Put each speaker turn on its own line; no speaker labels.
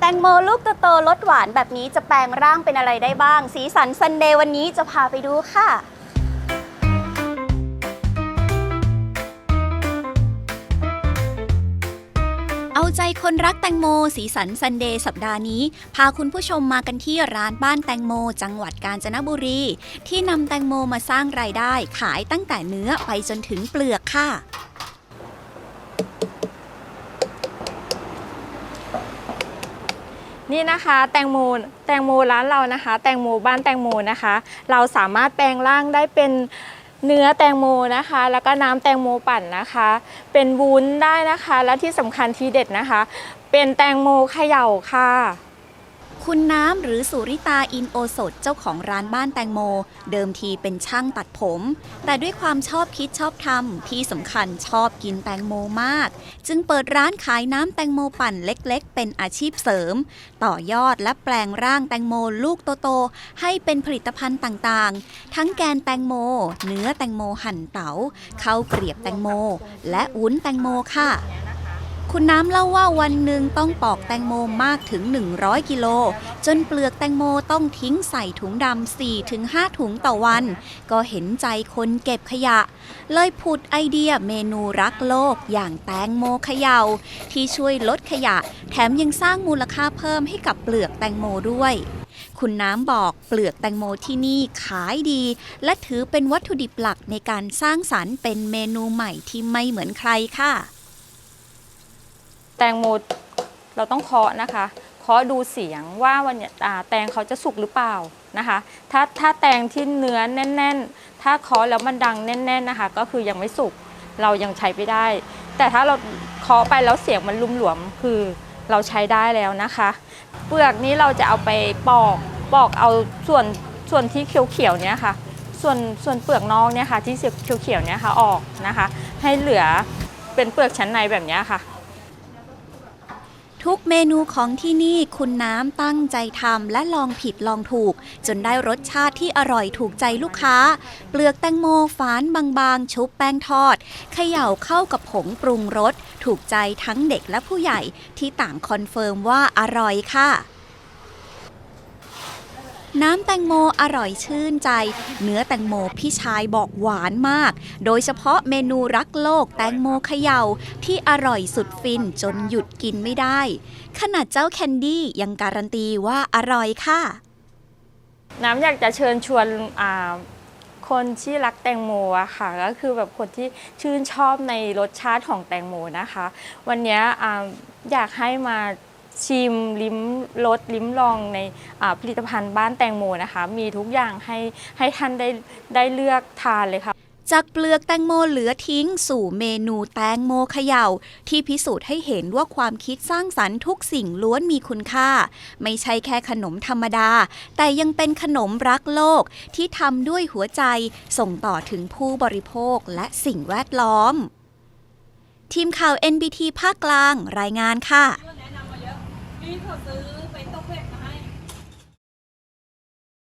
แตงโมลูกโตๆรสหวานแบบนี้จะแปลงร่างเป็นอะไรได้บ้าง สีสันซันเดย์วันนี้จะพาไปดูค่ะ เอาใจคนรักแตงโม สีสันซันเดย์สัปดาห์นี้ พาคุณผู้ชมมากันที่ร้านบ้านแตงโม จังหวัดกาญจนบุรี ที่นำแตงโมมาสร้างรายได้ขายตั้งแต่เนื้อไปจนถึงเปลือกค่ะ
นี่นะคะแตงโมแตงโมร้านเรานะคะ แตงโมบ้านแตงโมนะคะ เราสามารถแปลงร่างได้เป็นเนื้อแตงโมนะคะ แล้วก็น้ำแตงโมปั่นนะคะ เป็นวุ้นได้นะคะ และที่สำคัญทีเด็ดนะคะ เป็นแตงโมเขย่าค่ะ
คุณน้ำหรือสุริตาอินโอสดเจ้าของร้านบ้านแตงโม เดิมทีเป็นช่างตัดผม แต่ด้วยความชอบคิดชอบทำที่สำคัญชอบกินแตงโมมาก จึงเปิดร้านขายน้ำแตงโมปั่นเล็กๆ เป็นอาชีพเสริม ต่อยอดและแปลงร่างแตงโมลูกโตๆให้เป็นผลิตภัณฑ์ต่างๆ ทั้งแกนแตงโม เนื้อแตงโมหั่นเตา๋าข้าวเกรียบแตงโม และวุ้นแตงโมค่ะ คุณน้ำเล่าว่าวันหนึ่งต้องปอกแตงโมมากถึง 100 กิโล จนเปลือกแตงโมต้องทิ้งใส่ถุงดำ4ถึง5ถุงต่อวัน ก็เห็นใจคนเก็บขยะ เลยผุดไอเดียเมนูรักโลกอย่างแตงโมเขยา่า ที่ช่วยลดขยะ แถมยังสร้างมูลค่าเพิ่มให้กับเปลือกแตงโมด้วยคุณน้ำบอกเปลือกแตงโมที่นี่ขายดี และถือเป็นวัตถุดิบหลักในการสร้างสรรค์เป็นเมนูใหม่ที่ไม่เหมือนใครค่ะ
แตงโมเราต้องเคาะนะคะเคาะดูเสียงว่าวันนี้แตงเขาจะสุกหรือเปล่านะคะ ถ้าถ้าแตงที่เนื้อแน่น ๆ ถ้าเคาะแล้วมันดังแน่น ๆนะคะ ก็คือยังไม่สุกเรายังใช้ไม่ได้ แต่ถ้าเราเคาะไปแล้วเสียงมันลุ่มหลวมคือเราใช้ได้แล้วนะคะ เปลือกนี้เราจะเอาไปปอกปอกเอาส่วนส่วนที่เขียวๆเนี้ยค่ะ ส่วนส่วนเปลือกนอกเนี่ยค่ะที่เขียวๆเนี้ยค่ะออกนะคะ ให้เหลือเป็นเปลือกชั้นในแบบนี้ค่ะ
ทุกเมนูของที่นี่คุณน้ำตั้งใจทำและลองผิดลองถูก จนได้รสชาติที่อร่อยถูกใจลูกค้า เปลือกแตงโมฝานบางๆ ชุบแป้งทอดเขย่าเข้ากับผงปรุงรส ถูกใจทั้งเด็กและผู้ใหญ่ที่ต่างคอนเฟิร์มว่าอร่อยค่ะ น้ำแตงโมอร่อยชื่นใจ เนื้อแตงโมพี่ชายบอกหวานมาก โดยเฉพาะเมนูรักโลกแตงโมเขยา่าที่อร่อยสุดฟินจนหยุดกินไม่ได้ ขนาดเจ้าแคนดี้ยังการันตีว่าอร่อยค่ะ
น้ำอยากจะเชิญชวนคนที่รักแตงโมอะค่ะก็คือแบบคนที่ชื่นชอบในรสชาติของแตงโมนะคะ วันนี้ออยากให้มา ชิมลิ้มรสลิ้มลองในผลิตภัณฑ์บ้านแตงโมนะคะ มีทุกอย่างให้ให้ท่านได้ได้เลือกทานเลยค่ะ
จากเปลือกแตงโมเหลือทิ้งสู่เมนูแตงโมเขยา่า ที่พิสูจน์ให้เห็นว่าความคิดสร้างสรรค์ทุกสิ่งล้วนมีคุณค่า ไม่ใช่แค่ขนมธรรมดา แต่ยังเป็นขนมรักโลกที่ทำด้วยหัวใจส่งต่อถึงผู้บริโภคและสิ่งแวดล้อม ทีมข่าว NBT ภาคกลางรายงานค่ะ
นี่เขาซื้อ